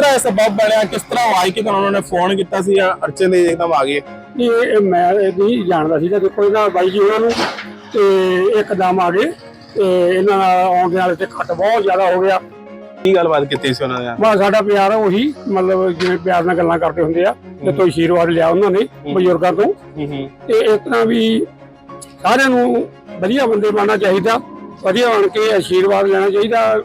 ਤਰ੍ਹਾਂ ਇਹ ਸਬਬ ਬਣਿਆ? ਕਿਸ ਤਰ੍ਹਾਂ ਆਈ ਕਿ ਤੁਹਾਨੂੰ ਉਹਨਾਂ ਨੇ ਫੋਨ ਕੀਤਾ ਸੀ ਜਾਂ ਅਰਚਨ ਦੇ ਇੱਕਦਮ ਆ ਗਏ? ਇਹ ਇਹ ਮੈਂ ਇਹ ਨਹੀਂ ਜਾਣਦਾ ਸੀਗਾ। ਦੇਖੋ ਇਹਨਾਂ ਬਾਈ ਜੀ ਉਹਨਾਂ ਨੂੰ ਤੇ ਇੱਕਦਮ ਆ ਗਏ ਤੇ ਇਹਨਾਂ ਨਾਲ ਆਉਣ ਦੇ ਨਾਲ ਤੇ ਖੱਟ ਬਹੁਤ ਜ਼ਿਆਦਾ ਹੋ ਗਿਆ। ਕੀ ਗੱਲਬਾਤ ਕੀਤੀ ਸੀ ਉਹਨਾਂ ਨੇ? ਬਸ ਸਾਡਾ ਪਿਆਰ ਉਹੀ ਮਤਲਬ ਜਿਵੇਂ ਪਿਆਰ ਨਾਲ ਗੱਲਾਂ ਕਰਦੇ ਹੁੰਦੇ ਆ ਤੇ ਤੋਂ ਆਸ਼ੀਰਵਾਦ ਲਿਆ ਉਹਨਾਂ ਨੇ ਬਜ਼ੁਰਗਾਂ ਤੋਂ। ਹੂੰ ਹੂੰ। ਤੇ ਇਸ ਤਰ੍ਹਾਂ ਵੀ ਸਾਰਿਆਂ ਨੂੰ ਵਧੀਆ ਬੰਦੇ ਬਣਨਾ ਚਾਹੀਦਾ ਵਧੀਆ ਬਣ ਕੇ ਆਸ਼ੀਰਵਾਦ ਲੈਣਾ ਚਾਹੀਦਾ।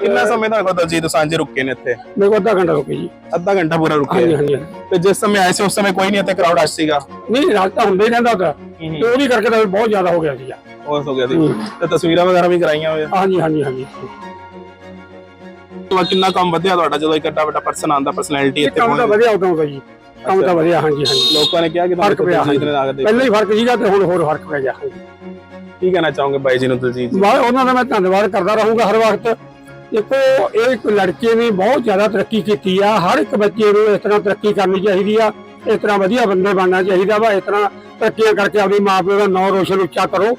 ਕਿੰਨਾ ਸਮੇਂ ਤੱਕ ਦਲਜੀਤ ਦੋਸਾਂਝ ਰੁਕੇ ਨੇ ਇੱਥੇ? ਮੇਰੇ ਕੋਲ ਅੱਧਾ ਘੰਟਾ ਰੁਕੇ ਜੀ। ਅੱਧਾ ਘੰਟਾ ਪੂਰਾ ਰੁਕੇ ਹਾਂਜੀ ਹਾਂਜੀ। ਤੇ ਜਿਸ ਸਮੇਂ ਆਏ ਸੀ ਉਸ ਸਮੇਂ ਕੋਈ ਨਹੀਂ ਇੱਥੇ ਕਰਾਊਡ ਅਸ ਸੀਗਾ? ਨਹੀਂ ਰਾਤ ਤਾਂ ਹੁੰਦੇ ਹੀ ਰਹਿੰਦਾ ਤਾਂ। ਤੇ ਉਹਦੀ ਕਰਕੇ ਤਾਂ ਬਹੁਤ ਜ਼ਿਆਦਾ ਹੋ ਗਿਆ ਸੀਗਾ ਉਸ ਹੋ ਗਿਆ ਸੀ। ਤੇ ਤਸਵੀਰਾਂ ਵਗੈਰਾ ਵੀ ਕਰਾਈਆਂ ਹੋਏ ਹਾਂਜੀ ਹਾਂਜੀ ਹਾਂਜੀ। ਤੋਂ ਕਿੰਨਾ ਕੰਮ ਵਧਿਆ ਤੁਹਾਡਾ ਜਦੋਂ ਇੱਕ ਏਡਾ ਵੱਡਾ ਪਰਸਨ ਆਂਦਾ ਪਰਸਨੈਲਿਟੀ ਇੱਥੇ ਕੰਮ ਤਾਂ ਵਧੀਆ ਉਦੋਂ ਦਾ ਜੀ। ਕੰਮ ਤਾਂ ਵਧੀਆ ਹਾਂਜੀ ਹਾਂਜੀ। ਲੋਕਾਂ ਨੇ ਕਿਹਾ ਕਿ ਫ਼ਰਕ ਪਿਆ। ਪਹਿਲਾਂ ਹੀ ਫ਼ਰਕ ਸੀਗਾ ਤੇ ਹੁਣ ਹੋਰ ਫ਼ਰਕ ਪੈ ਗਿਆ ਕੀ ਕਹਿਣਾ ਚਾਹੋਗੇ ਬਾਈ ਜੀ ਨੂੰ ਦਲਜੀਤ ਜੀ? ਬਾ- ਉਹਨਾਂ ਦਾ ਮੈਂ ਧੰਨਵਾਦ ਕਰਦਾ ਰਹੂੰਗਾ ਹਰ ਵਕਤ। ਦੇਖੋ, ਇਹ ਲੜਕੇ ਨੇ ਬਹੁਤ ਜ਼ਿਆਦਾ ਤਰੱਕੀ ਕੀਤੀ ਆ। ਹਰ ਇੱਕ ਬੱਚੇ ਨੂੰ ਇਸ ਤਰ੍ਹਾਂ ਤਰੱਕੀ ਕਰਨੀ ਚਾਹੀਦੀ ਆ। ਇਸ ਤਰ੍ਹਾਂ ਵਧੀਆ ਬੰਦੇ ਬਣਨਾ ਚਾਹੀਦਾ ਵਾ। ਇਸ ਤਰ੍ਹਾਂ ਤਰੱਕੀਆਂ ਕਰਕੇ ਆਪਣੀ ਮਾਂ ਪਿਓ ਦਾ ਨਾਂ ਰੋਸ਼ਨ ਉੱਚਾ ਕਰੋ।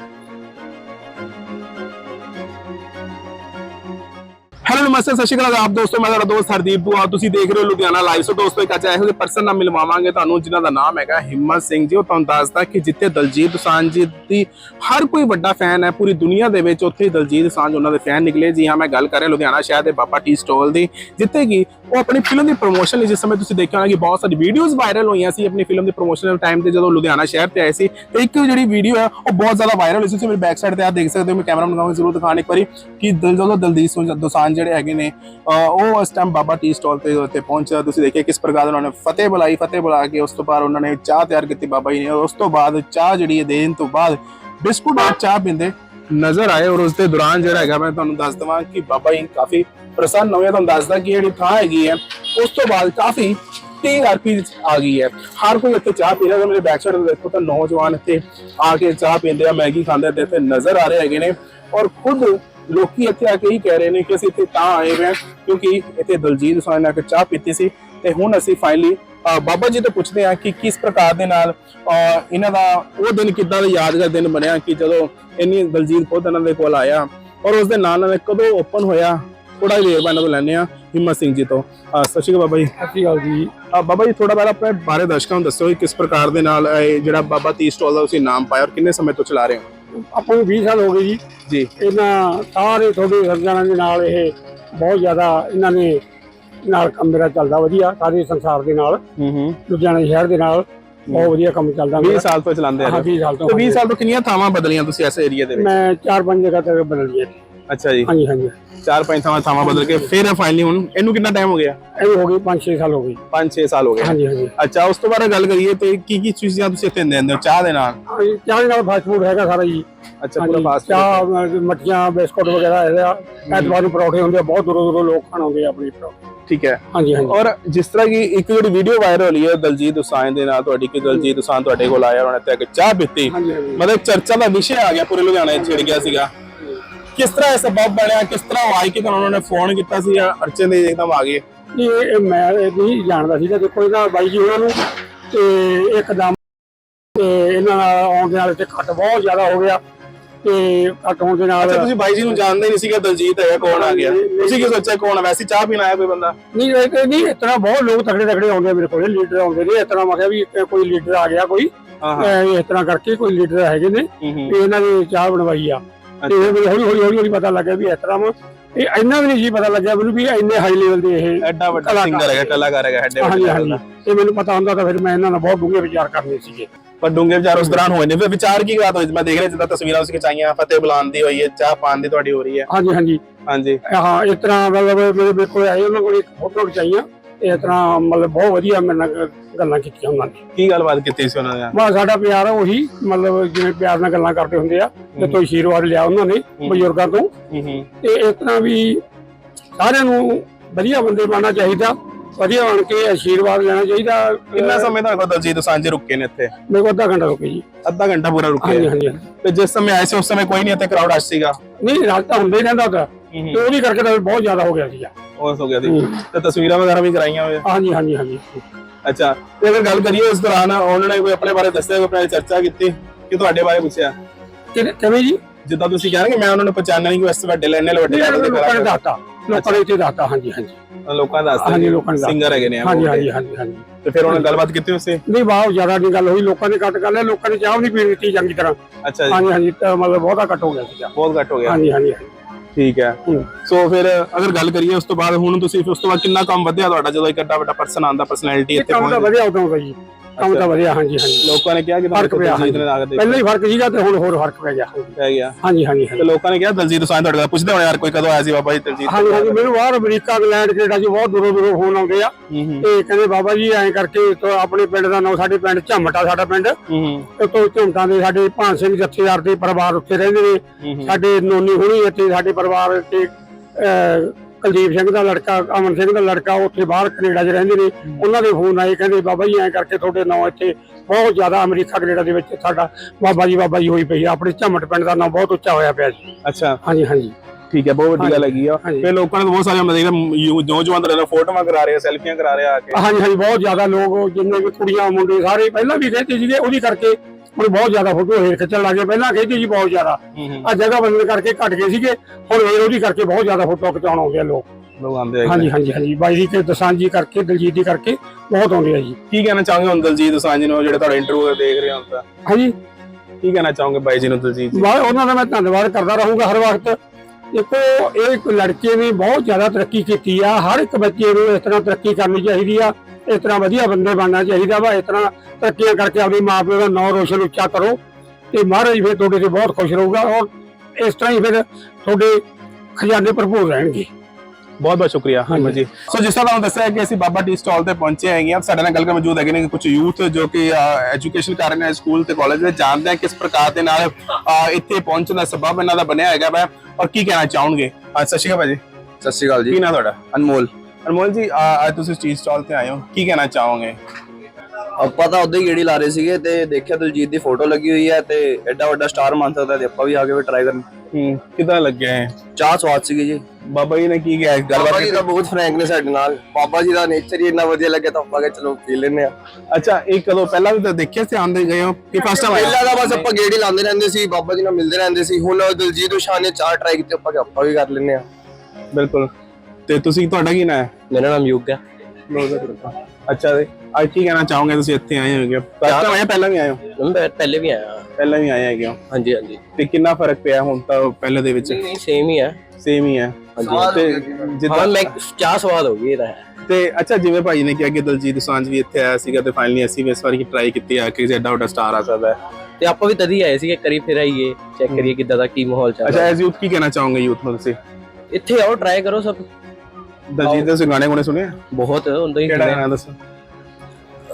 ਨਮਸਤੇ ਸਤਿ ਸ਼੍ਰੀ ਅਕਾਲ ਆਪ ਦੋਸਤੋ, ਮੈਂ ਤੁਹਾਡਾ ਦੋਸਤ ਹਰਦੀਪ ਦੁਆ ਤੁਸੀਂ ਦੇਖ ਰਹੇ ਹੋ ਲੁਧਿਆਣਾ ਲਾਈਵ ਸੋ ਦੋਸਤੋ, ਇੱਕ ਅੱਜ ਇਹੋ ਜਿਹੇ ਪਰਸਨ ਨਾਲ ਮਿਲਵਾਵਾਂਗੇ ਤੁਹਾਨੂੰ, ਜਿਨ੍ਹਾਂ ਦਾ ਨਾਮ ਹੈਗਾ ਹਿੰਮਤ ਸਿੰਘ ਜੀ। ਉਹ ਤੁਹਾਨੂੰ ਦੱਸਦਾ ਕਿ ਜਿੱਥੇ ਦਲਜੀਤ ਦੋਸਾਂਝ ਜੀ ਦੀ ਹਰ ਕੋਈ ਵੱਡਾ ਫੈਨ ਹੈ, ਪੂਰੀ ਦੁਨੀਆ ਦੇ ਵਿੱਚ ਉੱਥੇ ਹੀ ਦਲਜੀਤ ਦੋਸਾਂਝ ਉਹਨਾਂ ਦੇ ਫੈਨ ਨਿਕਲੇ। ਜੀ ਹਾਂ, ਮੈਂ ਗੱਲ ਕਰ ਰਿਹਾ ਲੁਧਿਆਣਾ ਸ਼ਹਿਰ ਦੇ ਬਾਬਾ ਟੀ ਸਟਾਲ ਦੀ, ਜਿੱਥੇ ਕਿ ਉਹ ਆਪਣੀ ਫਿਲਮ ਦੀ ਪ੍ਰੋਮੋਸ਼ਨ ਲਈ ਜਿਸ ਸਮੇਂ ਤੁਸੀਂ ਦੇਖਿਆ ਹੋਣਾ ਕਿ ਬਹੁਤ ਸਾਰੀ ਵੀਡੀਓਜ਼ ਵਾਇਰਲ ਹੋਈਆਂ ਸੀ ਆਪਣੀ ਫਿਲਮ ਦੀ ਪ੍ਰੋਮੋਸ਼ਨ ਟਾਈਮ ਤੇ ਜਦੋਂ ਲੁਧਿਆਣਾ ਸ਼ਹਿਰ ਤੇ ਆਏ ਸੀ। ਤੇ ਇੱਕ ਜਿਹੜੀ ਵੀਡੀਓ ਹੈ, ਉਹ ਬਹੁਤ ਜ਼ਿਆਦਾ ਵਾਇਰਲ ਹੋਈ ਸੀ। ਤੁਸੀਂ ਮੇਰੀ ਬੈਕ ਸਾਈਡ ਤੇ ਆ ਦੇਖ ਸਕਦੇ ਹੋ, ਮੈਂ ਕੈਮਰਾ ਮੰਗਾਉਂਗਾ ਜ਼ਰੂਰ ਦਿਖਾਣ ਇੱਕ ਵਾਰੀ ਕਿ ਦਿਲ ਜਦੋਂ ਦਲਜੀਤ ਸੋ- ਜਿਹੜੇ ਹੈਗੇ ਨੇ। ਉਹ ਇਸ ਟਾਈਮ ਬਾਬਾ ਟੀ ਸਟਾਲ ਤੇ ਉੱਤੇ ਪਹੁੰਚਿਆ। ਤੁਸੀਂ ਦੇਖਿਆ ਕਿਸ ਪ੍ਰਕਾਰ ਉਹਨਾਂ ਨੇ ਫਤਿਹ ਬੁਲਾਈ, ਫਤਿਹ ਬੁਲਾ ਕੇ ਉਸ ਤੋਂ ਬਾਅਦ ਉਹਨਾਂ ਨੇ ਚਾਹ ਤਿਆਰ ਕੀਤੀ ਬਾਬਾ ਜੀ ਨੇ ਉਸ ਤੋਂ ਬਾਅਦ ਚਾਹ ਜਿਹੜੀ ਹੈ ਦੇਣ ਤੋਂ ਬਾਅਦ ਬਿਸਕੁਟ ਨਾਲ ਚਾਹ ਪੀਂਦੇ ਨਜ਼ਰ ਆਏ ਔਰ ਉਸ ਦੇ ਦੌਰਾਨ ਜਿਹੜਾ ਹੈਗਾ ਮੈਂ ਤੁਹਾਨੂੰ ਦੱਸ ਦਵਾਂ ਕਿ ਬਾਬਾ ਜੀ ਕਾਫੀ ਪ੍ਰਸੰਨ ਹੋਏ ਤੁਹਾਨੂੰ ਦੱਸਦਾ ਕਿ ਜਿਹੜੀ ਥਾਂ ਹੈਗੀ ਹੈ, ਉਸ ਤੋਂ ਬਾਅਦ ਕਾਫੀ ਟੀਆਰਪੀ ਆ ਗਈ ਹੈ। ਹਰ ਕੋਈ ਇੱਥੇ ਚਾਹ ਪੀ ਰਿਹਾ ਹੈ। ਮੇਰੇ ਬੈਕ ਸਾਈਡ ਤੇ ਦੇਖੋ ਤਾਂ ਨੌਜਵਾਨ ਇੱਥੇ ਆ ਕੇ ਚਾਹ ਪੀਂਦੇ ਆ, ਮੈਗੀ ਖਾਂਦੇ ਤੇ ਇੱਥੇ ਨਜ਼ਰ ਆ ਰਹੇ ਹੈਗੇ ਨੇ ਔਰ ਖੁਦ ਲੋਕੀ ਇੱਥੇ ਆ ਕੇ ਹੀ ਕਹਿ ਰਹੇ ਨੇ ਕਿ ਅਸੀਂ ਇੱਥੇ ਤਾਂ ਆਏ ਹਾਂ ਕਿਉਂਕਿ ਇੱਥੇ ਦਲਜੀਤ ਦੋਸਾਂਝ ਨੇ ਆ ਕੇ ਚਾਹ ਪੀਤੀ ਸੀ ਤੇ ਹੁਣ ਅਸੀਂ ਫਾਈਨਲੀ ਬਾਬਾ ਜੀ ਤੋਂ ਪੁੱਛਦੇ ਹਾਂ ਕਿ ਕਿਸ ਪ੍ਰਕਾਰ ਦੇ ਨਾਲ ਇਹਨਾਂ ਦਾ ਉਹ ਦਿਨ ਕਿੱਦਾਂ ਦਾ ਯਾਦਗਾਰ ਦਿਨ ਬਣਿਆ ਕਿ ਜਦੋਂ ਇੰਨੀ ਦਲਜੀਤ ਖੁਦ ਇਹਨਾਂ ਦੇ ਕੋਲ ਆਇਆ ਔਰ ਉਸ ਦੇ ਨਾਲ ਨਾਲ ਕਦੋਂ ਓਪਨ ਹੋਇਆ ਥੋੜਾ ਜਿਹਾ ਇਹਨਾਂ ਤੋਂ ਲੈਣੇ ਆ ਹਿੰਮਤ ਸਿੰਘ ਜੀ ਤੋਂ। ਸਤਿ ਸ਼੍ਰੀ ਅਕਾਲ ਬਾਬਾ ਜੀ। ਸਤਿ ਸ਼੍ਰੀ ਅਕਾਲ ਜੀ। ਬਾਬਾ ਜੀ ਥੋੜਾ ਬਾਰੇ ਆਪਣੇ ਬਾਰੇ ਦਰਸ਼ਕਾਂ ਨੂੰ ਦੱਸੋ ਕਿ ਕਿਸ ਪ੍ਰਕਾਰ ਦੇ ਨਾਲ ਇਹ ਜਿਹੜਾ ਬਾਬਾ ਤੀ ਸਟਾਲ ਦਾ ਤੁਸੀਂ ਨਾਮ ਪਾਇਆ ਔਰ ਕਿੰਨੇ ਸਮੇਂ ਤੋਂ ਚਲਾ ਰਹੇ ਹੋ? ਆਪਾਂ ਨੂੰ 20 ਸਾਲ ਹੋ ਗਏ ਜੀ। ਜੀ। ਇਹਨਾਂ ਸਾਰੇ ਤੁਹਾਡੇ ਸਰਜਣਾਂ ਦੇ ਨਾਲ ਇਹ ਬਹੁਤ ਜ਼ਿਆਦਾ ਇਹਨਾਂ ਨੇ ਨਾਲ ਕੰਮ ਮੇਰਾ ਚੱਲਦਾ ਵਧੀਆ ਸਾਰੇ ਸੰਸਾਰ ਦੇ ਨਾਲ ਹੂੰ ਹੂੰ। ਲੁਧਿਆਣਾ ਸ਼ਹਿਰ ਦੇ ਨਾਲ ਬਹੁਤ ਵਧੀਆ ਕੰਮ ਚੱਲਦਾ 20 ਮੇਰਾ। ਸਾਲ ਤੋਂ ਚਲਾਉਂਦੇ ਆ। ਹਾਂ ਰਹੇ 20 ਸਾਲ ਤੋਂ ਹੋ 20 ਸਾਲ ਤੋਂ ਕਿੰਨੀਆਂ ਥਾਵਾਂ ਬਦਲੀਆਂ ਤੁਸੀਂ ਇਸ ਏਰੀਆ ਦੇ ਵਿੱਚ? ਮੈਂ ਚਾਰ ਪੰਜ ਜਗ੍ਹਾ ਤੇ ਬਦਲ ਲਈ ਅੱਛਾ ਜੀ। ਹਾਂਜੀ ਹਾਂਜੀ। ਚਾਰ ਪੰਜ ਥਾਵਾਂ ਥਾਵਾਂ ਬਦਲ ਕੇ ਫਿਰ ਫਾਈਨਲੀ ਹੁਣ ਇਹਨੂੰ ਕਿੰਨਾ ਟਾਈਮ ਹੋ ਗਿਆ? ਇਹ ਹੋ ਗਈ 5-6 ਸਾਲ ਹੋ ਗਈ 5-6 ਸਾਲ ਹੋ ਗਏ। ਹਾਂਜੀ ਹਾਂਜੀ। ਅੱਛਾ ਉਸ ਤੋਂ ਬਾਅਦ ਗੱਲ ਕਰੀਏ ਤੇ ਕੀ ਕੀ ਚੀਜ਼ਾਂ ਤੁਸੀਂ ਇੱਥੇ ਦਿੰਦੇ ਹੋ ਚਾਹ ਦੇ ਨਾਲ? ਚਾਹ ਦੇ ਨਾਲ ਫਾਸਟ ਫੂਡ ਹੈਗਾ ਸਾਰਾ ਜੀ। ਅੱਛਾ ਪੂਰਾ ਫਾਸਟ ਚਾਹ ਮੱਠੀਆਂ ਬਿਸਕੁਟ ਵਗੈਰਾ ਹੈਗਾ ਐਤਵਾਰ ਨੂੰ ਪਰੌਠੇ ਹੁੰਦੇ ਆ ਬਹੁਤ ਦੂਰੋਂ ਦੂਰੋਂ ਲੋਕ ਖਾਣ ਆਉਂਦੇ ਆ ਆਪਣੀ ਪਰੌਠੇ। ਠੀਕ ਹੈ। ਹਾਂਜੀ ਹਾਂਜੀ। ਔਰ ਜਿਸ ਤਰ੍ਹਾਂ ਕਿ ਇੱਕ ਜਿਹੜੀ ਵੀਡੀਓ ਵਾਇਰਲ ਹੋਈ ਹੈ ਦਲਜੀਤ ਦੋਸਾਂਝ ਦੇ ਨਾਲ ਤੁਹਾਡੀ ਕਿ ਦਲਜੀਤ ਦੋਸਾਂਝ ਤੁਹਾਡੇ ਕੋਲ ਆਇਆ ਉਹਨੇ ਤੇ ਚਾਹ ਪੀਤੀ। ਮਤਲਬ ਚਰਚਾ ਦਾ ਵਿਸ਼ੇ ਆ ਗਿਆ ਪੂਰੇ ਲੁਧਿਆਣੇ ਛਿੜ ਗਿਆ ਸੀਗਾ। ਕਿਸ ਤਰ੍ਹਾਂ ਇਹ ਸਬਬ ਬਣਿਆ? ਕਿਸ ਤਰ੍ਹਾਂ ਆਈ ਕਿ ਤੁਹਾਨੂੰ ਉਹਨਾਂ ਨੇ ਫੋਨ ਕੀਤਾ ਸੀ ਜਾਂ ਅਰਚਨ ਦੇ ਇੱਕਦਮ ਆ ਗਏ? ਨਹੀਂ, ਇਹ ਮੈਂ ਇਹ ਨਹੀਂ ਜਾਣਦਾ ਸੀਗਾ। ਦੇਖੋ ਇਹਨਾਂ ਬਾਈ ਜੀ ਉਹਨਾਂ ਨੂੰ ਤੇ ਇੱਕਦਮ ਤੇ ਇਹਨਾਂ ਨਾਲ ਆਉਣ ਦੇ ਨਾਲ ਤੇ ਖੱਟ ਬਹੁਤ ਜ਼ਿਆਦਾ ਹੋ ਗਿਆ ਤੇ ਹੋਣ ਦੇ ਨਾਲ ਅੱਛਾ ਤੁਸੀਂ ਬਾਈ ਜੀ ਨੂੰ ਜਾਣਦੇ ਨਹੀਂ ਸੀਗਾ ਦਲਜੀਤ ਹੈ ਕੌਣ ਆ ਗਿਆ? ਤੁਸੀਂ ਕੀ ਸੋਚਿਆ ਕੌਣ ਹੈ ਵੈਸੇ ਚਾਹ ਪੀਣ ਆਇਆ ਕੋਈ ਬੰਦਾ? ਨਹੀਂ ਇਹ ਨਹੀਂ ਤਰ੍ਹਾਂ ਬਹੁਤ ਲੋਕ ਤਕੜੇ ਤਕੜੇ ਆਉਂਦੇ ਮੇਰੇ ਕੋਲ ਲੀਡਰ ਆਉਂਦੇ ਨੇ। ਤਰ੍ਹਾਂ ਮੈਂ ਕਿਹਾ ਵੀ ਕੋਈ ਲੀਡਰ ਆ ਗਿਆ ਕੋਈ ਇਸ ਤਰ੍ਹਾਂ ਕਰਕੇ ਕੋਈ ਲੀਡਰ ਹੈਗੇ ਨੇ ਤੇ ਇਹਨਾਂ ਦੀ ਚਾਹ ਬਣਵਾਈ ਆ। ਤੇ ਇਹ ਮੈਨੂੰ ਹੌਲੀ ਹੌਲੀ ਹੌਲੀ ਪਤਾ ਲੱਗਿਆ ਵੀ ਇਸ ਤਰ੍ਹਾਂ ਵਾ। ਇਹ ਇੰਨਾ ਵੀ ਨਹੀਂ ਜੀ ਪਤਾ ਲੱਗਿਆ ਮੈਨੂੰ ਵੀ ਇੰਨੇ ਹਾਈ ਲੈਵਲ ਦੇ ਇਹ ਐਡਾ ਵੱਡਾ ਸਿੰਗਰ ਹੈਗਾ ਕਲਾਕਾਰ ਹੈਗਾ ਐਡੇ ਹਾਂਜੀ ਵੱਡੇ ਹਾਂਜੀ। ਤੇ ਮੈਨੂੰ ਪਤਾ ਹੁੰਦਾ ਤਾਂ ਫਿਰ ਮੈਂ ਇਹਨਾਂ ਨਾਲ ਬਹੁਤ ਡੂੰਘੇ ਵਿਚਾਰ ਕਰਨੇ ਸੀਗੇ। ਪਰ ਡੂੰਗੇ ਵਿਚਾਰ ਉਸ ਦੌਰਾਨ ਹੋਏ ਨੇ। ਫਿਰ ਵਿਚਾਰ ਕੀ ਬਾਤ ਹੋਈ ਮੈਂ ਦੇਖ ਰਿਹਾ ਜਿੱਦਾਂ ਤਸਵੀਰਾਂ ਉਸ ਖਿਚਾਈਆਂ ਫਤਿਹ ਬੁਲਾਉਣ ਦੀ ਹੋਈ ਹੈ ਚਾਹ ਪਾਣ ਦੀ ਤੁਹਾਡੀ ਹੋ ਰਹੀ ਹੈ। ਹਾਂਜੀ ਹਾਂਜੀ। ਹਾਂਜੀ। ਹਾਂ ਇਸ ਤਰ੍ਹਾਂ ਮਤਲਬ ਮੇਰੇ ਮੇਰੇ ਕੋਲ ਆਏ ਉਹਨਾਂ ਕੋਲ ਇੱਕ ਫੋਟੋ ਖਿਚਾਈਆਂ ਇਸ ਤਰ੍ਹਾਂ ਮਤਲਬ ਬਹੁਤ ਵਧੀਆ ਮੇਰੇ ਨਾਲ ਗੱਲਾਂ ਕੀਤੀਆਂ ਉਹਨਾਂ ਨੇ। ਕੀ ਗੱਲਬਾਤ ਕੀਤੀ ਸੀ ਉਹਨਾਂ ਨੇ ਬਸ ਸਾਡਾ ਪਿਆਰ ਉਹੀ ਮਤਲਬ ਜਿਵੇਂ ਪਿਆਰ ਨਾਲ ਗੱਲਾਂ ਕਰਦੇ ਹੁੰਦੇ ਆ ਤੇ ਤੋਂ ਆਸ਼ੀਰਵਾਦ ਲਿਆ ਉਹਨਾਂ ਨੇ ਬਜ਼ੁਰਗਾਂ ਤੋਂ। ਤੇ ਇਸ ਤਰ੍ਹਾਂ ਵੀ ਸਾਰਿਆਂ ਨੂੰ ਵਧੀਆ ਬੰਦੇ ਬਣਨਾ ਚਾਹੀਦਾ ਵਧੀਆ ਬਣ ਕੇ ਆਸ਼ੀਰਵਾਦ ਲੈਣਾ ਚਾਹੀਦਾ। ਕਿੰਨਾ ਸਮੇਂ ਤੱਕ ਦਲਜੀਤ ਦੋਸਾਂਝ ਰੁਕੇ ਨੇ ਇੱਥੇ? ਮੇਰੇ ਕੋਲ ਅੱਧਾ ਘੰਟਾ ਰੁਕੇ ਜੀ। ਅੱਧਾ ਘੰਟਾ ਪੂਰਾ ਰੁਕੇ ਹਾਂਜੀ ਆ। ਹਾਂਜੀ। ਤੇ ਜਿਸ ਸਮੇਂ ਆਏ ਸੀ ਉਸ ਸਮੇਂ ਕੋਈ ਨਹੀਂ ਇੱਥੇ ਕਰਾਊਡ ਅਸ ਸੀਗਾ? ਨਹੀਂ ਰਾਤ ਤਾਂ ਹੁੰਦੇ ਹੀ ਰਹਿੰਦਾ ਹੂੰ ਤੇ ਉਹਦੀ ਕਰਕੇ ਤਾਂ ਬਹੁਤ ਜ਼ਿਆਦਾ ਹੋ ਗਿਆ ਸੀਗਾ। ਉਸ ਹੋ ਗਿਆ ਸੀ। ਹੂੰ। ਤੇ ਤਸਵੀਰਾਂ ਵਗੈਰਾ ਵੀ ਕਰਾਈਆਂ ਹੋਏ ਹਾਂਜੀ ਹਾਂਜੀ ਹਾਂਜੀ। ਅੱਛਾ। ਤੇ ਅਗਰ ਗੱਲ ਕਰੀਏ ਉਸ ਦੌਰਾਨ ਉਹਨਾਂ ਨੇ ਕੋਈ ਆਪਣੇ ਬਾਰੇ ਦੱਸਿਆ ਕੋਈ ਆਪਣੀ ਚਰਚਾ ਕੀਤੀ ਕਿ ਤੁਹਾਡੇ ਬਾਰੇ ਪੁੱਛਿਆ? ਕਿ- ਕਿਵੇਂ ਜੀ? ਜਿੱਦਾਂ ਤੁਸੀਂ ਕਹਿੰਦੇ ਮੈਂ ਉਹਨਾਂ ਨੂੰ ਪਛਾਣਿਆ ਨਹੀਂ ਕਿ ਇਸ ਵੱਡੇ ਲੈਣੇ ਵੱਡੇ ਦੇ ਲੋਕਾਂ ਨੇ ਦੱਸਤਾ। ਲੋਕਾਂ ਨੇ ਇੱਥੇ ਦੱਸਤਾ ਹਾਂਜੀ ਹਾਂਜੀ। ਲੋਕਾਂ ਦਾ ਦੱਸਦੇ ਹਾਂਜੀ, ਲੋਕਾਂ ਦੱਸਤਾ। ਸਿੰਗਰ ਹੈਗੇ ਨੇ ਹਾਂਜੀ। ਹਾਂਜੀ ਹਾਂਜੀ ਹਾਂਜੀ। ਤੇ ਫਿਰ ਉਹਨਾਂ ਨਾਲ ਗੱਲਬਾਤ ਕੀਤੀ ਉਸੇ ਨਹੀਂ ਬਹੁਤ ਜ਼ਿਆਦਾ ਨਹੀਂ ਗੱਲ ਹੋਈ। ਲੋਕਾਂ ਨੇ ਕੱਟ ਕਰ ਲਿਆ। ਲੋਕਾਂ ਨੇ ਚਾਹ ਵੀ ਨਹੀਂ ਪੀਣ ਦਿੱਤੀ ਚੰਗੀ ਤਰ੍ਹਾਂ। ਅੱਛਾ ਜੀ। ਹਾਂਜੀ ਹਾਂਜੀ ਤਾਂ ਮਤਲਬ ਬਹੁਤਾ ਕੱਟ ਹੋ ਗਿਆ ਸੀਗਾ। ਬਹੁਤ ਘੱਟ ਹੋ ਗਿਆ। ਹਾਂਜੀ ਹਾਂਜੀ। ਠੀਕ ਹੈ। ਸੋ ਫਿਰ ਅਗਰ ਗੱਲ ਕਰੀਏ ਉਸ ਤੋਂ ਬਾਅਦ ਹੁਣ ਤੁਸੀਂ ਉਸ ਤੋਂ ਬਾਅਦ ਕਿੰਨਾ ਕੰਮ ਵਧਿਆ ਤੁਹਾਡਾ ਜਦੋਂ ਇੱਕ ਏਡਾ ਵੱਡਾ ਪਰਸਨ ਆਂਦਾ ਪਰਸਨੈਲਿਟੀ ਇੱਥੇ ਕੰਮ ਤਾਂ ਵਧੀਆ ਉਦੋਂ ਕੰਮ ਤਾਂ ਵਧੀਆ ਹਾਂਜੀ ਹਾਂਜੀ। ਲੋਕਾਂ ਨੇ ਕਿਹਾ ਕਿ ਫ਼ਰਕ ਪਿਆ, ਦਲਜੀਤ ਨੇ ਕੇ ਪਹਿਲਾਂ ਹੀ ਫ਼ਰਕ ਸੀਗਾ ਤੇ ਹੁਣ ਹੋਰ ਫ਼ਰਕ ਪੈ ਗਿਆ ਪੈ ਗਿਆ। ਹਾਂਜੀ ਹਾਂਜੀ ਤੇ ਲੋਕਾਂ ਨੇ ਕਿਹਾ ਦਲਜੀਤ ਦੋਸਾਂਝ ਤੁਹਾਡੇ ਕੋਲ ਪੁੱਛਦੇ ਹੋਣੇ ਯਾਰ ਕੋਈ ਕਦੋਂ ਆਇਆ ਸੀ ਬਾਬਾ ਜੀ ਦਲਜੀਤ? ਹਾਂਜੀ ਹਾਂਜੀ ਮੈਨੂੰ ਬਾਹਰ ਅਮਰੀਕਾ ਇੰਗਲੈਂਡ ਕੈਨੇਡਾ ਜੀ ਬਹੁਤ ਦੂਰੋਂ ਦੂਰੋਂ ਫੋਨ ਆਉਂਦੇ ਆ। ਤੇ ਕਹਿੰਦੇ ਬਾਬਾ ਜੀ ਐਂ ਕਰਕੇ ਆਪਣੇ ਪਿੰਡ ਦਾ ਨਾਮ ਸਾਡੇ ਪਿੰਡ ਝਮਟਾ ਸਾਡਾ ਪਿੰਡ। ਤੇ ਝਮਟਾਂ ਦੇ ਸਾਡੇ ਭਾਨ ਸਿੰਘ ਜੱਥੇਦਾਰ ਦੇ ਪਰਿਵਾਰ ਉੱਥੇ ਰਹਿੰਦੇ ਨੇ। ਸਾਡੇ ਨੋਨੀ ਹੁਣੀ ਇੱਥੇ ਸਾਡੇ ਪਰਿਵਾਰ ਤੇ ਕੁਲਦੀਪ ਸਿੰਘ ਦਾ ਲੜਕਾ ਅਮਨ ਸਿੰਘ ਦਾ ਲੜਕਾ ਉੱਥੇ ਬਾਹਰ ਕੈਨੇਡਾ 'ਚ ਰਹਿੰਦੇ ਨੇ। ਉਹਨਾਂ ਦੇ ਫੋਨ ਆਏ ਕਹਿੰਦੇ ਬਾਬਾ ਜੀ ਐਂ ਕਰਕੇ ਤੁਹਾਡੇ ਨਾਂ ਇੱਥੇ ਬਹੁਤ ਜ਼ਿਆਦਾ ਅਮਰੀਕਾ ਕੈਨੇਡਾ ਦੇ ਵਿੱਚ ਸਾਡਾ ਬਾਬਾ ਜੀ ਬਾਬਾ ਜੀ ਹੋਈ ਪਈ ਆ। ਆਪਣੇ ਝਮਟ ਪਿੰਡ ਦਾ ਨਾਮ ਬਹੁਤ ਉੱਚਾ ਹੋਇਆ ਪਿਆ ਜੀ। ਅੱਛਾ। ਹਾਂਜੀ ਹਾਂਜੀ। ਠੀਕ ਹੈ ਬਹੁਤ ਵੱਡੀ ਗੱਲ ਹੈਗੀ ਆ। ਫਿਰ ਲੋਕਾਂ ਨੇ ਤਾਂ ਬਹੁਤ ਸਾਰੀਆਂ ਮਤਲਬ ਨੌਜਵਾਨ ਦੇ ਫੋਟੋਆਂ ਕਰਾ ਰਹੇ ਆ ਸੈਲਫੀਆਂ ਕਰਾ ਰਹੇ ਆ ਆ ਕੇ। ਹਾਂਜੀ ਹਾਂਜੀ ਬਹੁਤ ਜ਼ਿਆਦਾ ਲੋਕ ਜਿੰਨੇ ਵੀ ਕੁੜੀਆਂ ਮੁੰਡੇ ਸਾਰੇ ਪਹਿਲਾਂ ਵੀ ਕਹਿੰਦੇ ਸੀਗੇ ਉਹਦੀ ਕਰਕੇ ਹੁਣ ਬਹੁਤ ਜ਼ਿਆਦਾ ਫੋਟੋ ਹੇਰ ਖਿੱਚਣ ਲੱਗੇ ਪਹਿਲਾਂ ਕਹਿੰਦੇ ਸੀ ਬਹੁਤ ਜ਼ਿਆਦਾ। ਆ ਜਗ੍ਹਾ ਬਦਲਣ ਕਰਕੇ ਘਟ ਗਏ ਸੀਗੇ ਹੁਣ ਫੇਰ ਉਹਦੀ ਕਰਕੇ ਬਹੁਤ ਜ਼ਿਆਦਾ ਫੋਟੋ ਖਿਚਾਉਣ ਆਉਂਦੇ ਆ ਲੋਕ। ਲੋਕ ਆਉਂਦੇ ਹੈਗੇ ਹਾਂਜੀ ਹਾਂਜੀ ਹਾਂਜੀ। ਬਾਈ ਦੀ ਤੇ ਦਸਾਂਜੀ ਕਰਕੇ ਦਲਜੀਤ ਦੀ ਕਰਕੇ ਬਹੁਤ ਆਉਂਦੇ ਆ ਜੀ। ਕੀ ਕਹਿਣਾ ਚਾਹੋਗੇ ਹੁਣ ਦਲਜੀਤ ਦੋਸਾਂਝ ਨੂੰ ਜਿਹੜੇ ਤੁਹਾਡਾ ਇੰਟਰਵਿਊ ਦੇਖ ਰਹੇ ਹੋ ਤਾਂ ਹਾਂਜੀ। ਕੀ ਕਹਿਣਾ ਚਾਹੋਗੇ ਬਾਈ ਜੀ ਨੂੰ ਦਲਜੀਤ ਜੀ? ਬਾ ਉਹਨਾਂ ਦਾ ਮੈਂ ਧੰਨਵਾਦ ਕਰਦਾ ਰਹੂੰਗਾ ਹਰ ਵਕਤ। ਦੇਖੋ, ਇਹ ਲੜਕੇ ਨੇ ਬਹੁਤ ਜ਼ਿਆਦਾ ਤਰੱਕੀ ਕੀਤੀ ਆ। ਹਰ ਇੱਕ ਬੱਚੇ ਨੂੰ ਇਸ ਤਰ੍ਹਾਂ ਤਰੱਕੀ ਕਰਨੀ ਚਾਹੀਦੀ ਆ। ਇਸ ਤਰ੍ਹਾਂ ਵਧੀਆ ਬੰਦੇ ਬਣਨਾ ਚਾਹੀਦਾ ਵਾ। ਇਸ ਤਰ੍ਹਾਂ ਤਰੱਕੀਆਂ ਕਰਕੇ ਆਪਣੀ ਮਾਂ ਪਿਓ ਦਾ ਨਾਂ ਰੋਸ਼ਨ ਉੱਚਾ ਕਰੋ ਤੇ ਮਹਾਰਾਜ ਫਿਰ ਤੁਹਾਡੇ ਤੇ ਬਹੁਤ ਖੁਸ਼ ਰਹੂਗਾ। ਔਰ ਇਸ ਤਰ੍ਹਾਂ ਹੀ ਫਿਰ ਤੁਹਾਡੇ ਖਜ਼ਾਨੇ ਭਰਪੂਰ ਰਹਿਣਗੇ। ਬਹੁਤ ਬਹੁਤ ਸ਼ੁਕਰੀਆ ਹਿੰਮਤ ਜੀ ਸੋ ਜਿਸ ਤਰ੍ਹਾਂ ਤੁਹਾਨੂੰ ਦੱਸਿਆ ਕਿ ਅਸੀਂ ਬਾਬਾ ਟੀ ਸਟਾਲ ਤੇ ਪਹੁੰਚੇ ਹੈਗੇ ਹਾਂ ਸਾਡੇ ਨਾਲ ਗੱਲ ਕਰ ਮੌਜੂਦ ਹੈਗੇ ਨੇ ਕੁਝ ਯੂਥ ਜੋ ਕਿ ਐਜੂਕੇਸ਼ਨ ਕਰ ਰਹੇ ਨੇ ਸਕੂਲ ਤੇ ਕਾਲਜ ਵਿੱਚ ਜਾਣਦੇ ਆ ਕਿਸ ਪ੍ਰਕਾਰ ਦੇ ਨਾਲ ਇੱਥੇ ਪਹੁੰਚਣ ਦਾ ਸਬਬ ਇਹਨਾਂ ਦਾ ਬਣਿਆ ਹੈਗਾ ਵਾ ਔਰ ਕੀ ਕਹਿਣਾ ਚਾਹੋਗੇ ਅੱਜ ਸਤਿ ਸ਼੍ਰੀ ਅਕਾਲ ਭਾਜੀ। ਸਤਿ ਸ਼੍ਰੀ ਅਕਾਲ ਕੀ ਜੀ ਨਾਮ ਤੁਹਾਡਾ? ਅਨਮੋਲ। ਅਨਮੋਲ ਜੀ ਅੱਜ ਤੁਸੀਂ ਟੀ ਸਟਾਲ ਤੇ ਆਏ ਹੋ ਕੀ ਕਹਿਣਾ ਚਾਹੋਗੇ? ਆਪਾਂ ਤਾਂ ਉਦੋਂ ਹੀ ਗੇੜੀ ਲਾ ਰਹੇ ਸੀਗੇ ਤੇ ਦੇਖਿਆ ਦਲਜੀਤ ਦੀ ਫੋਟੋ ਲੱਗੀ ਹੋਈ ਹੈ ਤੇ ਐਡਾ ਵੱਡਾ ਸਟਾਰ ਮੰਨ ਸਕਦਾ ਤੇ ਆਪਾਂ ਵੀ ਆ ਕੇ ਟਰਾਈ ਕਰਨ। ਹੂੰ ਕਿਦਾਂ ਲੱਗਿਆ ਹੈ ਚਾਹ ਸਵਾਦ ਸੀਗੀ ਜੀ। ਬਾਬਾ ਜੀ ਨੇ ਕੀ ਕਿਹਾ? ਗੱਲਬਾਤ ਜੀ ਕੀਤੀ? ਦਾ ਬਹੁਤ ਫਰੈਂਕ ਨੇ ਸਾਡੇ ਨਾਲ। ਬਾਬਾ ਜੀ ਦਾ ਨੇਚਰ ਹੀ ਇੰਨਾ ਵਧੀਆ ਲੱਗਿਆ ਤਾਂ ਆਪਾਂ ਕਿ ਚਲੋ ਪੀ ਲੈਨੇ ਆ ਅੱਛਾ ਇਹ ਕਦੋਂ ਪਹਿਲਾਂ ਵੀ ਤਾਂ ਦੇਖਿਆ ਸੀ ਆਂਦੇ ਗਏ ਹੋ? ਕਿ ਫਸਟ ਟਾਈਮ? ਪਹਿਲਾਂ ਤਾਂ ਬਸ ਆਪਾਂ ਗੇੜੀ ਲਾਉਂਦੇ ਰਹਿੰਦੇ ਸੀ ਬਾਬਾ ਜੀ ਨਾਲ ਮਿਲਦੇ ਰਹਿੰਦੇ ਸੀ। ਹੁਣ ਦਲਜੀਤ ਉਸ਼ਾਨ ਨੇ ਚਾਹ ਟਰਾਈ ਕੀਤੀ ਆਪਾਂ ਕਿ ਆਪਾਂ ਵੀ ਕਰ ਲੈਨੇ ਆ ਬਿਲਕੁਲ। ਤੇ ਤੁਸੀਂ ਤੁਹਾਡਾ ਕੀ ਨਾਂ ਹੈ? ਮੇਰਾ ਨਾਮ ਯੁਗ ਹੈ। ਅੱਛਾ ਜੀ। ਅੱਜ ਕੀ ਕਹਿਣਾ ਚਾਹੋਗੇ ਤੁਸੀਂ ਇੱਥੇ ਆਏ ਹੋਗੇ ਫਸਟ ਟਾਈਮ ਆਏ ਪਹਿਲਾਂ ਵੀ ਆਏ ਹੋ। ਮੈਂ ਪਹਿਲੇ ਵੀ ਆਇਆ ਪਹਿਲਾਂ ਵੀ ਆਏ ਹੈਗੇ ਹੋ। ਹਾਂਜੀ ਹਾਂਜੀ। ਤੇ ਕਿੰਨਾ ਫ਼ਰਕ ਪਿਆ ਹੁਣ ਤਾਂ ਪਹਿਲੇ ਦੇ ਵਿੱਚ? ਨਹੀਂ ਸੇਮ ਹੀ ਹੈ ਸੇਮ ਹੀ ਹੈ ਤੇ ਜਿੱਦਾਂ ਮੈਂ ਚਾਹ ਸਵਾਦ ਹੋ ਗਈ ਇਹਦਾ ਤੇ ਅੱਛਾ ਜਿਵੇਂ ਭਾਈ ਨੇ ਕਿਹਾ ਕਿ ਦਲਜੀਤ ਦੋਸਾਂਝ ਵੀ ਇੱਥੇ ਆਇਆ ਸੀਗਾ ਤੇ ਫਾਈਨਲੀ ਅਸੀਂ ਵੀ ਇਸ ਵਾਰੀ ਟਰਾਈ ਕੀਤੀ ਆ ਕਿ ਐਡਾ ਵੱਡਾ ਸਟਾਰ ਆ ਸਕਦਾ ਹੈ। ਤੇ ਆਪਾਂ ਵੀ ਤਦ ਹੀ ਆਏ ਸੀਗੇ ਕਰੀ ਫਿਰ ਆਈਏ ਚੈੱਕ ਕਰੀਏ ਕਿੱਦਾਂ ਦਾ ਕੀ ਮਾਹੌਲ ਚੱਲ ਅੱਛਾ ਰਿਹਾ। ਐਜ਼ ਯੂਥ ਕੀ ਕਹਿਣਾ ਚਾਹੋਗੇ ਯੂਥ ਨੂੰ ਤੁਸੀਂ? ਇੱਥੇ ਆਓ ਟਰਾਈ ਕਰੋ ਸਭ। ਦਲਜੀਤ ਦੇ ਤੁਸੀਂ ਗਾਣੇ ਕੋਨੇ ਸੁਣੇ ਆ? ਬਹੁਤ ਹੁੰਦਾ ਹੀ ਕਿਹੜਾ ਗਾਣਾ ਦੱਸੋ?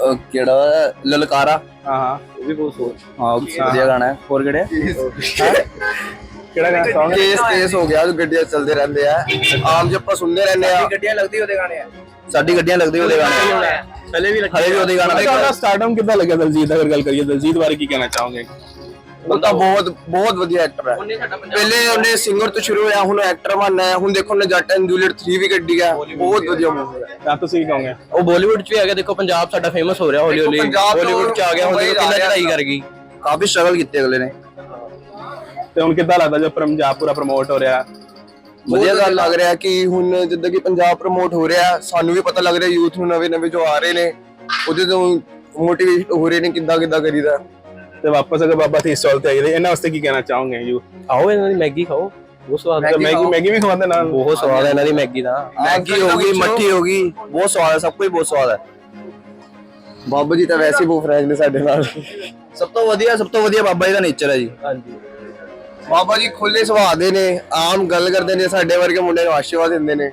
ਅਹ ਕਿਹੜਾ? ਲਲਕਾਰਾ। ਹਾਂ ਹਾਂ। ਉਹ ਵੀ ਬਹੁਤ ਸੋਚ ਹਾਂ ਉਹ ਵਧੀਆ ਗਾਣਾ ਹੈ। ਹੋਰ ਕਿਹੜੇ? ਕਿਹੜਾ ਗਾਣਾ ਚਾਹੋਗੇ ਕੇਸ ਕੇਸ ਹੋ ਗਿਆ ਗੱਡੀਆਂ ਚੱਲਦੇ ਰਹਿੰਦੇ ਆ। ਆਮ ਜੇ ਆਪਾਂ ਸੁਣਦੇ ਰਹਿੰਦੇ ਆ। ਗੱਡੀਆਂ ਲੱਗਦੀ ਉਹਦੇ ਗਾਣੇ ਆ। ਸਾਡੀ ਗੱਡੀਆਂ ਲੱਗਦੀ ਉਹਦੇ ਗਾਣੇ ਪਹਿਲੇ ਵੀ ਹਲੇ ਵੀ ਉਹਦੇ ਗਾਣਾ ਉਹਦਾ ਸਟਾਰਟਮ ਕਿੱਦਾਂ ਲੱਗਿਆ ਦਲਜੀਤ? ਦਾ ਅਗਰ ਗੱਲ ਕਰੀਏ ਦਲਜੀਤ ਬਾਰੇ ਕੀ ਕਹਿਣਾ ਚਾਹੋਗੇ? ਉਹ ਤਾਂ ਬਹੁਤ ਬਹੁਤ ਵਧੀਆ ਐਕਟਰ ਹੈ। ਪਹਿਲੇ ਉਹਨੇ ਸਿੰਗਰ ਤੋਂ ਸ਼ੁਰੂ ਹੋਇਆ ਹੁਣ ਐਕਟਰ ਬਣਨਾ ਹੈ। ਹੁਣ ਦੇਖੋ ਉਹਨੇ ਜੱਟ ਐਂਡ ਜੂਲੀਅਟ 3 ਵੀ ਕੱਢੀ ਹੈ ਬਹੁਤ ਵਧੀਆ ਮੂਵੀ ਹੈ। ਤਾਂ ਤੁਸੀਂ ਕੀ ਕਹੋਗੇ? ਉਹ ਬਾਲੀਵੁੱਡ 'ਚ ਵੀ ਆ ਗਿਆ ਦੇਖੋ ਪੰਜਾਬ ਸਾਡਾ ਫੇਮਸ ਹੋ ਰਿਹਾ ਹੌਲੀ ਹੌਲੀ ਪੰਜਾਬ ਤੋਂ ਬਾਲੀਵੁੱਡ 'ਚ ਆ ਗਿਆ ਹੁਣ ਦੇਖੋ ਕਿੰਨਾ ਚੜਾਈ ਕਰ ਗਈ। ਕਾਫੀ ਸਟਰਗਲ ਕੀਤੇ ਅਗਲੇ ਨੇ। ਤੇ ਹੁਣ ਕਿੱਦਾਂ ਲੱਗਦਾ ਜੋ ਪੰਜਾਬ ਪੂਰਾ ਪ੍ਰਮੋਟ ਹੋ ਰਿਹਾ? ਵਧੀਆ ਗੱਲ ਲੱਗ ਰਿਹਾ ਕਿ ਹੁਣ ਜਿੱਦਾਂ ਕਿ ਪੰਜਾਬ ਪ੍ਰਮੋਟ ਹੋ ਰਿਹਾ ਸਾਨੂੰ ਵੀ ਪਤਾ ਲੱਗ ਰਿਹਾ ਯੂਥ ਨੂੰ ਨਵੇਂ ਨਵੇਂ ਜੋ ਆ ਰਹੇ ਨੇ ਉਹਦੇ ਤੋਂ ਮੋਟੀਵੇਟ ਹੋ ਰਹੇ ਨੇ ਕਿੱਦਾਂ ਕਿੱਦਾਂ ਕਰੀਦਾ। ਤੇ ਵਾਪਸ ਅਗਰ ਬਾਬਾ ਤੀ ਸਟਾਲ ਤੇ ਆਈਏ ਇਹਨਾਂ ਵਾਸਤੇ ਕੀ ਕਹਿਣਾ ਚਾਹੋਗੇ? ਯੂਥ ਆਓ ਇਹਨਾਂ ਦੀ ਮੈਗੀ ਖਾਓ। ਬਹੁਤ ਸਵਾਦ ਮੈਗੀ ਮੈਗੀ। ਮੈਗੀ ਵੀ ਖਵਾਉਂਦੇ ਨਾਲ? ਬਹੁਤ ਸਵਾਦ ਹੈ ਇਹਨਾਂ ਦੀ ਮੈਗੀ ਦਾ। ਮੈਗੀ ਹੋ ਗਈ ਮੱਠੀ ਹੋ ਗਈ। ਬਹੁਤ ਸਵਾਦ ਹੈ ਸਭ ਕੁਝ ਬਹੁਤ ਸਵਾਦ ਹੈ। ਬਾਬਾ ਜੀ ਤਾਂ ਵੈਸੇ ਹੀ ਬਹੁਤ ਫਰੈਂਕ ਨੇ ਸਾਡੇ ਨਾਲ। ਸਭ ਤੋਂ ਵਧੀਆ ਸਭ ਤੋਂ ਵਧੀਆ ਬਾਬਾ ਜੀ ਦਾ ਨੇਚਰ ਹੈ ਜੀ। ਹਾਂਜੀ। ਬਾਬਾ ਜੀ ਖੁੱਲੇ ਸੁਭਾਅ ਦੇ ਨੇ ਆਮ ਗੱਲ ਕਰਦੇ ਨੇ ਸਾਡੇ ਵਰਗੇ ਮੁੰਡੇ ਨੂੰ ਆਸ਼ੀਰਵਾਦ ਦਿੰਦੇ ਨੇ।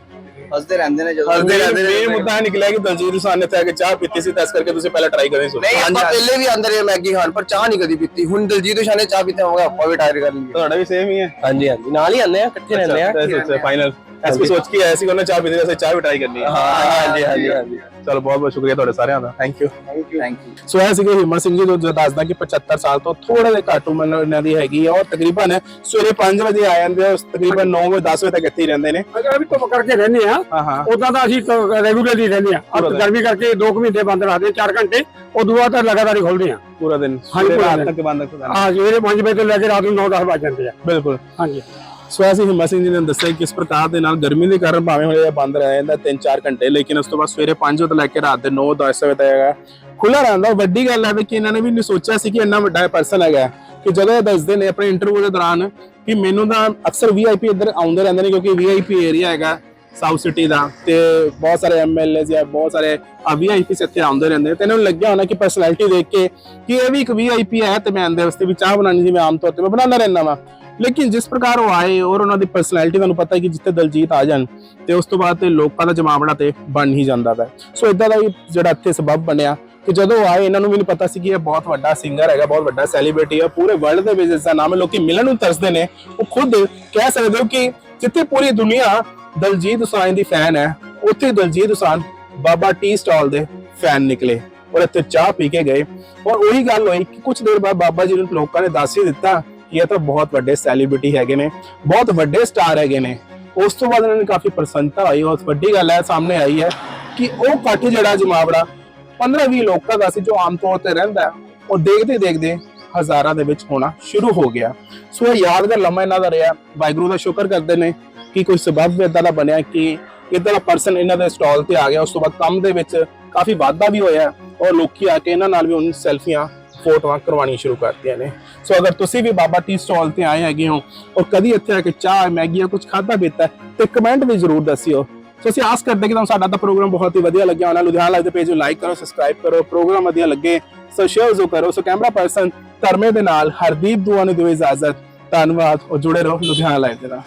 ਹੱਸਦੇ ਰਹਿੰਦੇ ਨੇ ਜਦੋਂ ਹੱਸਦੇ ਰਹਿੰਦੇ ਨੇ ਇਹ ਮੁੱਦਾ ਨਿਕਲਿਆ ਕਿ ਦਲਜੀਤ ਦੋਸਾਂਝ ਨੇ ਇੱਥੇ ਆ ਕੇ ਚਾਹ ਪੀਤੀ ਸੀ ਤਾਂ ਇਸ ਕਰਕੇ ਤੁਸੀਂ ਪਹਿਲਾਂ ਟਰਾਈ ਕਰਨੀ ਸੀ। ਨਹੀਂ ਆਪਾਂ ਪਹਿਲੇ ਵੀ ਆਂਦੇ ਰਹੇ ਮੈਗੀ ਖਾਣ ਪਰ ਚਾਹ ਨਹੀਂ ਕਦੀ ਪੀਤੀ। ਹੁਣ ਦਲਜੀਤ ਉਸ਼ਾ ਨੇ ਚਾਹ ਪੀਤੀ ਹੋਗਾ ਆਪਾਂ ਵੀ ਟਾਇਰ ਕਰ ਲਈ ਤੁਹਾਡਾ ਵੀ ਸੇਮ ਹੀ ਹੈ। ਹਾਂਜੀ ਹਾਂਜੀ। ਨਾਲ ਹੀ ਆਉਂਦੇ ਆ ਇਕੱਠੇ ਰਹਿੰਦੇ ਆ। ਫਾਈਨਲ ਐਸਪੀ ਸੋਚ ਕੇ ਆਇਆ ਸੀ ਕਿ ਉਹਨੇ ਚਾਹ ਪੀਤੀ ਸੀ ਚਾਹ ਵੀ ਟਰਾਈ ਕਰਨੀ ਹੈ। ਹਾਂ ਹਾਂਜੀ ਹਾਂਜੀ ਹਾਂਜੀ ਚਲੋ ਬਹੁਤ ਬਹੁਤ ਸ਼ੁਕਰੀਆ ਤੁਹਾਡੇ ਸਾਰਿਆਂ ਦਾ। Thank you thank you thank you so ਇਹ ਸੀਗੇ ਹਿੰਮਤ ਸਿੰਘ ਜੀ ਜੋ ਜੋ ਦੱਸਦਾ ਕਿ 75 ਸਾਲ ਤੋਂ ਥੋੜਾ ਜਿਹਾ ਘੱਟ ਉਮਰ ਇਹਨਾਂ ਦੀ ਹੈਗੀ ਆ। ਔਰ ਤਕਰੀਬਨ ਸਵੇਰੇ 5 ਵਜੇ ਆ ਜਾਂਦੇ ਆ ਤਕਰੀਬਨ 9 ਵਜੇ 10 ਵਜੇ ਤੱਕ ਇੱਥੇ ਹੀ ਰਹਿੰਦੇ ਨੇ। ਅਗਰ ਵੀ ਧੁੱਪ ਕਰਕੇ ਰਹਿੰਦੇ ਆ ਹਾਂ ਹਾਂ। ਉਦਾਂ ਤਾਂ ਅਸੀਂ ਰੈਗੂਲਰਲੀ ਰਹਿੰਦੇ ਆ। ਗਰਮੀ ਕਰਕੇ 2 ਮਹੀਨੇ ਬੰਦ ਰੱਖਦੇ 4 ਘੰਟੇ। ਉਦੋਂ ਬਾਅਦ ਤਾਂ ਲਗਾਤਾਰ ਹੀ ਖੋਲਦੇ ਆ। ਪੂਰਾ ਦਿਨ। ਸਵੇਰੇ ਪੂਰਾ ਰਾਤ। ਤੱਕ ਬੰਦ ਰੱਖਦਾ ਹਾਂ ਸਵੇਰੇ 5 ਵਜੇ ਤੋਂ ਲੈ ਕੇ ਰਾਤ ਨੂੰ 9-10 ਵੱਜ ਜਾਂਦੇ ਆ। ਬਿਲਕੁਲ। ਹਾਂਜੀ। ਸੋ ਅਸੀਂ ਹਿੰਮਤ ਸਿੰਘ ਜੀ ਨੇ ਦੱਸਿਆ ਕਿ ਕਿਸ ਪ੍ਰਕਾਰ ਦੇ ਨਾਲ ਗਰਮੀ ਦੇ ਕਾਰਨ ਭਾਵੇਂ ਹੋਏ ਬੰਦ ਰਹਿ ਜਾਂਦਾ 3-4 ਘੰਟੇ, ਲੇਕਿਨ ਉਸ ਤੋਂ ਬਾਅਦ ਸਵੇਰੇ 5 ਵਜੇ ਤੋਂ ਲੈ ਕੇ ਰਾਤ ਦੇ 9-10 ਵਜੇ ਤੱਕ ਹੈਗਾ। ਖੁੱਲਾ ਰਹਿੰਦਾ। ਵੱਡੀ ਗੱਲ ਹੈ ਕਿ ਇਹਨਾਂ ਨੇ ਵੀ ਨਹੀਂ ਸੋਚਿਆ ਸੀ ਕਿ ਇੰਨਾ ਵੱਡਾ ਪਰਸਨ ਹੈਗਾ ਕਿ ਜਦੋਂ ਇਹ ਦੱਸਦੇ ਨੇ ਆਪਣੇ ਇੰਟਰਵਿਊ ਦੇ ਦੌਰਾਨ ਕਿ ਮੈਨੂੰ ਤਾਂ ਅਕਸਰ ਵੀਆਈਪੀ ਇੱਧਰ ਆਉਂਦੇ ਰਹਿੰਦੇ ਨੇ ਕਿਉਂਕਿ ਵੀਆਈਪੀ ਏਰੀਆ ਹੈਗਾ ਸਾਊਥ ਸਿਟੀ ਦਾ ਤੇ ਬਹੁਤ ਸਾਰੇ ਐਮਐਲਏ ਜਾਂ ਬਹੁਤ ਸਾਰੇ ਵੀਆਈਪੀ ਇੱਥੇ ਆਉਂਦੇ ਰਹਿੰਦੇ ਤੇ ਇਹਨਾਂ ਨੂੰ ਲੱਗਿਆ ਹੋਣਾ ਕਿ ਪਰਸਨੈਲਿਟੀ ਦੇਖ ਕੇ ਕਿ ਇਹ ਵੀ ਇੱਕ ਵੀਆਈਪੀ ਹੈ ਤੇ ਮੈਂ ਇਹਦੇ ਵਾਸਤੇ ਵੀ ਚਾਹ ਬਣਾਉਣੀ ਜਿਵੇਂ ਆਮ ਤੌਰ ਤੇ ਮੈਂ ਬਣਾਉਂਦਾ ਰਹਿੰਦਾ ਵਾਂ। ਲੇਕਿਨ ਜਿਸ ਪ੍ਰਕਾਰ ਉਹ ਆਏ ਔਰ ਉਹਨਾਂ ਦੀ ਪਰਸਨੈਲਿਟੀ ਤੁਹਾਨੂੰ ਪਤਾ ਹੈ ਕਿ ਜਿੱਥੇ ਦਲਜੀਤ ਆ ਜਾਣ ਤੇ ਉਸ ਤੋਂ ਬਾਅਦ ਤੇ ਲੋਕਾਂ ਦਾ ਜਮਾਵੜਾ ਤੇ ਬਣ ਹੀ ਜਾਂਦਾ ਵਾ। ਸੋ ਇਦਾਂ ਦਾ ਹੀ ਜਿਹੜਾ ਇੱਥੇ ਸਬਬ ਬਣਿਆ ਕਿ ਜਦੋਂ ਆਏ ਇਹਨਾਂ ਨੂੰ ਵੀ ਨਹੀਂ ਪਤਾ ਸੀ ਕਿ ਇਹ ਬਹੁਤ ਵੱਡਾ ਸਿੰਗਰ ਹੈਗਾ, ਬਹੁਤ ਵੱਡਾ ਸੈਲੀਬ੍ਰਿਟੀ ਹੈ ਪੂਰੇ ਵਰਲਡ ਦੇ ਵਿੱਚ ਇਸ ਦਾ ਨਾਮ ਹੈ, ਲੋਕੀ ਮਿਲਣ ਨੂੰ ਤਰਸਦੇ ਨੇ। ਉਹ ਖੁਦ ਕਹਿ ਸਕਦੇ ਹੋ ਕਿ ਜਿੱਥੇ ਪੂਰੀ ਦੁਨੀਆ ਦਲਜੀਤ ਦੋਸਾਂਝ ਦੀ ਫੈਨ ਹੈ, ਉੱਥੇ ਦਲਜੀਤ ਦੋਸਾਂਝ ਬਾਬਾ ਟੀ ਸਟਾਲ ਦੇ ਫੈਨ ਨਿਕਲੇ ਔਰ ਇੱਥੇ ਚਾਹ ਪੀ ਕੇ ਗਏ। ਔਰ ਉਹੀ ਗੱਲ ਹੋਈ ਕਿ ਕੁਝ ਦੇਰ ਬਾਅਦ ਬਾਬਾ ਜੀ ਨੂੰ ਲੋਕਾਂ ਨੇ ਦੱਸ ਹੀ ਦਿੱਤਾ ਇਹ ਤਾਂ ਬਹੁਤ ਵੱਡੇ ਸੈਲੀਬ੍ਰਿਟੀ ਹੈਗੇ ਨੇ, ਬਹੁਤ ਵੱਡੇ ਸਟਾਰ ਹੈਗੇ ਨੇ। ਉਸ ਤੋਂ ਬਾਅਦ ਇਹਨਾਂ ਨੂੰ ਕਾਫੀ ਪ੍ਰਸੰਨਤਾ ਹੋਈ ਉਸ ਵੱਡੀ ਗੱਲ ਹੈ, ਸਾਹਮਣੇ ਆਈ ਹੈ ਕਿ ਉਹ ਇਕੱਠ ਜਿਹੜਾ ਜਮਾਵੜਾ 15-20 ਲੋਕਾਂ ਦਾ ਸੀ ਜੋ ਆਮ ਤੌਰ ਤੇ ਰਹਿੰਦਾ ਉਹ ਦੇਖਦੇ ਦੇਖਦੇ ਹਜ਼ਾਰਾਂ ਦੇ ਵਿੱਚ ਹੋਣਾ ਸ਼ੁਰੂ ਹੋ ਗਿਆ। ਸੋ ਇਹ ਯਾਦਗਾਰ ਲੰਮਾ ਇਹਨਾਂ ਦਾ ਰਿਹਾ। ਵਾਹਿਗੁਰੂ ਦਾ ਸ਼ੁਕਰ ਕਰਦੇ ਨੇ ਕਿ ਕੋਈ ਸਬਬ ਇਦਾਂ ਦਾ ਬਣਿਆ ਕਿ ਇਦਾਂ ਦਾ ਪਰਸਨ ਇਹਨਾਂ ਦੇ ਸਟਾਲ ਤੇ ਆ ਗਿਆ। ਉਸ ਤੋਂ ਬਾਅਦ ਕੰਮ ਦੇ ਵਿੱਚ ਕਾਫੀ ਵਾਧਾ ਵੀ ਹੋਇਆ ਔਰ ਲੋਕੀ ਆ ਕੇ ਇਹਨਾਂ ਨਾਲ ਵੀ ਹੁਣ ਸੈਲਫੀਆਂ ਫੋਟੋਆਂ ਕਰਵਾਉਣੀਆਂ ਸ਼ੁਰੂ ਕਰਤੀਆਂ ਨੇ। ਸੋ ਅਗਰ ਤੁਸੀਂ ਵੀ ਬਾਬਾ ਟੀ ਸਟਾਲ ਤੇ ਆਏ ਹੈਗੇ ਹੋ ਔਰ ਕਦੀ ਇੱਥੇ ਆ ਕੇ ਚਾਹ ਮੈਗੀ ਜਾਂ ਕੁਝ ਖਾਦਾ ਪੀਤਾ ਹੈ, ਤੇ ਕਮੈਂਟ ਵੀ ਜ਼ਰੂਰ ਦੱਸਿਓ। ਸੋ ਅਸੀਂ ਆਸ ਕਰਦੇ ਕਿ ਤੁਹਾਨੂੰ ਸਾਡਾ ਤਾਂ ਪ੍ਰੋਗਰਾਮ ਬਹੁਤ ਹੀ ਵਧੀਆ ਲੱਗਿਆ ਹੋਣਾ। ਲੁਧਿਆਣਾ ਲਾਈਵ ਦੇ ਪੇਜ ਨੂੰ ਲਾਈਕ ਕਰੋ ਸਬਸਕ੍ਰਾਈਬ ਕਰੋ ਪ੍ਰੋਗਰਾਮ ਵਧੀਆ ਲੱਗੇ ਸੋ ਸ਼ੇਅਰ ਜ਼ੋ ਕਰੋ। ਸੋ ਕੈਮਰਾ ਪਰਸਨ ਧਰਮੇ ਦੇ ਨਾਲ ਹਰਦੀਪ ਦੁਆ ਨੂੰ ਦਿਓ ਇਜਾਜ਼ਤ। ਧੰਨਵਾਦ ਔਰ ਜੁੜੇ ਰਹੋ ਲੁਧਿਆਣਾ ਲਾਈਵ ਦੇ ਨਾਲ।